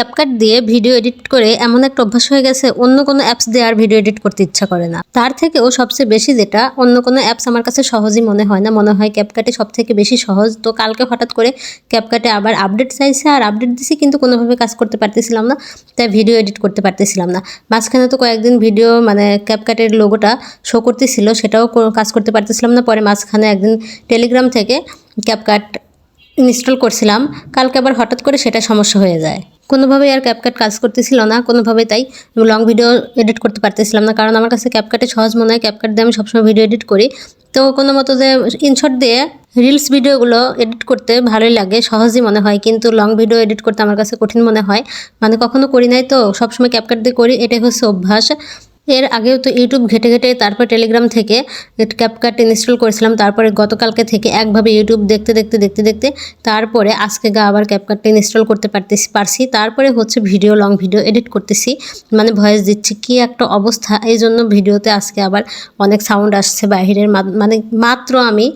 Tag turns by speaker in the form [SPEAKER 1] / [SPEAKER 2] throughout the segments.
[SPEAKER 1] CapCut দিয়ে video edit করে এমন একটা অভ্যাস হয়ে গেছে, অন্য কোনো অ্যাপস দিয়ে আর ভিডিও এডিট করতে ইচ্ছা করে না। তার থেকেও সবচেয়ে বেশি যেটা, অন্য কোনো অ্যাপস আমার কাছে সহজই মনে হয় না। মনে হয় ক্যাপকাটে সব থেকে বেশি সহজ। তো কালকে হঠাৎ করে ক্যাপকাটে আবার আপডেট চাইছে, আর আপডেট দিছি, কিন্তু কোনোভাবে কাজ করতে পারতেছিলাম না, তাই ভিডিও এডিট করতে পারতেছিলাম না। মাঝখানে তো কয়েকদিন ভিডিও মানে ক্যাপকাটের লোগোটা শো করতেছিল, সেটাও কাজ করতে পারতেছিলাম না। পরে মাঝখানে একদিন টেলিগ্রাম থেকে ক্যাপকাট ইনস্টল করছিলাম, কালকে আবার হঠাৎ করে সেটা সমস্যা হয়ে যায়। কোনোভাবেই আর ক্যাপকাট কাজ করতেছিল না কোনোভাবে তাই লং ভিডিও এডিট করতে পারতেছিলাম না, কারণ আমার কাছে ক্যাপকাটে সহজ মনে হয় ক্যাপকাট দিয়ে আমি সবসময় ভিডিও এডিট করি। তো কোনো মতো যে ইনশট দিয়ে রিলস ভিডিওগুলো এডিট করতে ভালোই লাগে, সহজই মনে হয়, কিন্তু লং ভিডিও এডিট করতে আমার কাছে কঠিন মনে হয়। মানে কখনো করি নাই তো, সবসময় ক্যাপকাট দিয়ে করি, এটাই হচ্ছে অভ্যাস। এর আগেও তো ইউটিউব ঘেটে ঘেটে তারপর টেলিগ্রাম থেকে ক্যাপকাট ইনস্টল করেছিলাম। তারপরে গতকালকে থেকে একভাবে ইউটিউব দেখতে দেখতে দেখতে দেখতে তারপরে আজকে গা আবার ক্যাপকাটটা ইনস্টল করতে পারতেছি, পারছি। তারপরে হচ্ছে ভিডিও লং ভিডিও এডিট করতেছি। মানে ভয়েস দিচ্ছি, কি একটা অবস্থা। এই জন্য ভিডিওতে আজকে আবার অনেক সাউন্ড আসছে বাহিরের মানে মাত্র আমি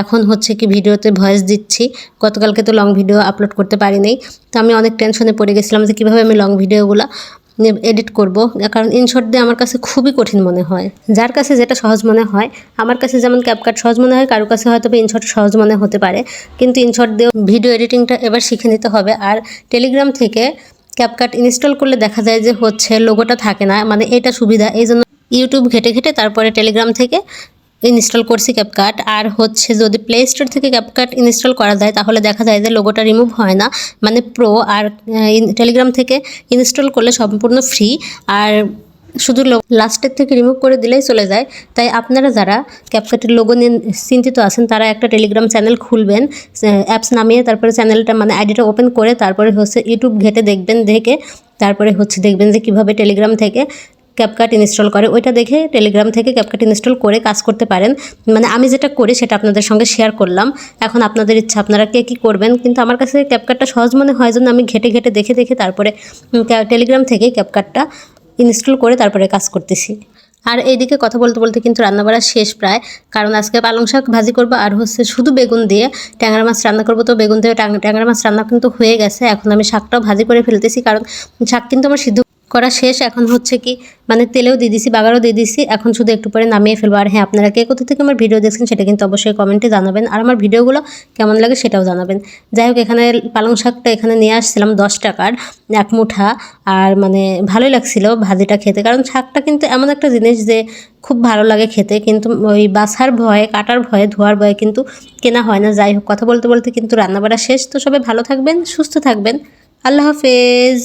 [SPEAKER 1] এখন হচ্ছে কি ভিডিওতে ভয়েস দিচ্ছি। গতকালকে তো লং ভিডিও আপলোড করতে পারিনি তো আমি অনেক টেনশনে পড়ে গেছিলাম যে কীভাবে আমি লং ভিডিওগুলো এডিট করব। কারণ ইনশর্ট দিয়ে আমার কাছে খুবই কঠিন মনে হয়। যার কাছে যেটা সহজ মনে হয়, আমার কাছে যেমন ক্যাপকাট সহজ মনে হয় কারোর কাছে হয়তো ইনশর্ট সহজ মনে হতে পারে। কিন্তু ইনশর্ট দিয়েও ভিডিও এডিটিংটা এবার শিখে নিতে হবে। আর টেলিগ্রাম থেকে ক্যাপকাট ইনস্টল করলে দেখা যায় যে হচ্ছে লোগোটা থাকে না। মানে এটা সুবিধা। এই জন্য ইউটিউব ঘেটে ঘেটে তারপরে টেলিগ্রাম থেকে ইনস্টল করছি ক্যাপকাট আর হচ্ছে যদি প্লে স্টোর থেকে ক্যাপকাট ইনস্টল করা যায়, তাহলে দেখা যায় যে লোগোটা রিমুভ হয় না। মানে প্রো আর টেলিগ্রাম থেকে ইনস্টল করলে সম্পূর্ণ ফ্রি আর শুধু লাস্টের থেকে রিমুভ করে দিলেই চলে যায়। তাই আপনারা যারা ক্যাপকাটের লোগো নিয়ে চিন্তিত আছেন, তারা একটা টেলিগ্রাম চ্যানেল খুলবেন অ্যাপস নামিয়ে তারপরে চ্যানেলটা মানে আইডিটা ওপেন করে তারপরে হচ্ছে ইউটিউব ঘেটে দেখবেন, দেখে তারপরে হচ্ছে দেখবেন যে কীভাবে টেলিগ্রাম থেকে ক্যাপকাট ইনস্টল করে, ওইটা দেখে টেলিগ্রাম থেকে ক্যাপকাট ইনস্টল করে কাজ করতে পারেন। মানে আমি যেটা করি সেটা আপনাদের সঙ্গে শেয়ার করলাম। এখন আপনাদের ইচ্ছা, আপনারা কে কী করবেন? কিন্তু আমার কাছে ক্যাপকাটটা সহজ মনে হয় জন্য আমি ঘেটে ঘেটে দেখে দেখে তারপরে টেলিগ্রাম থেকে ক্যাপকাটটা ইনস্টল করে তারপরে কাজ করতেছি। আর এইদিকে কথা বলতে বলতে কিন্তু রান্না বাড়া শেষ প্রায়। কারণ আজকে পালং শাক ভাজি করব আর হচ্ছে শুধু বেগুন দিয়ে। ট্যাংরা মাছ রান্না করব তো বেগুন দিয়ে ট্যাংরা মাছ রান্না কিন্তু হয়ে গেছে। এখন আমি শাকটাও ভাজি করে ফেলতেছি। কারণ শাক কিন্তু আমার সিদ্ধ করা শেষ। এখন হচ্ছে কি মানে তেলেও দিয়ে দিছি, বাগারও দিয়ে দিছি। এখন শুধু একটু পরে নামিয়ে ফেলব। আর হ্যাঁ আপনারা কে কোথা থেকে আমার ভিডিও দেখছেন সেটা কিন্তু অবশ্যই কমেন্টে জানাবেন। আর আমার ভিডিওগুলো কেমন লাগে সেটাও জানাবেন। যাই হোক, এখানে পালং শাকটা এখানে নিয়ে আসছিলাম দশ টাকার এক মুঠা। আর মানে ভালোই লাগছিল ভাজিটা খেতে। কারণ শাকটা কিন্তু এমন একটা জিনিস যে খুব ভালো লাগে খেতে। কিন্তু ওই বাসার ভয়ে, কাটার ভয়ে, ধোয়ার ভয়ে কিন্তু কেনা হয় না। যাই হোক, কথা বলতে বলতে কিন্তু রান্নাবাড়া শেষ। তো সবাই ভালো থাকবেন, সুস্থ থাকবেন। আল্লাহ হাফেজ।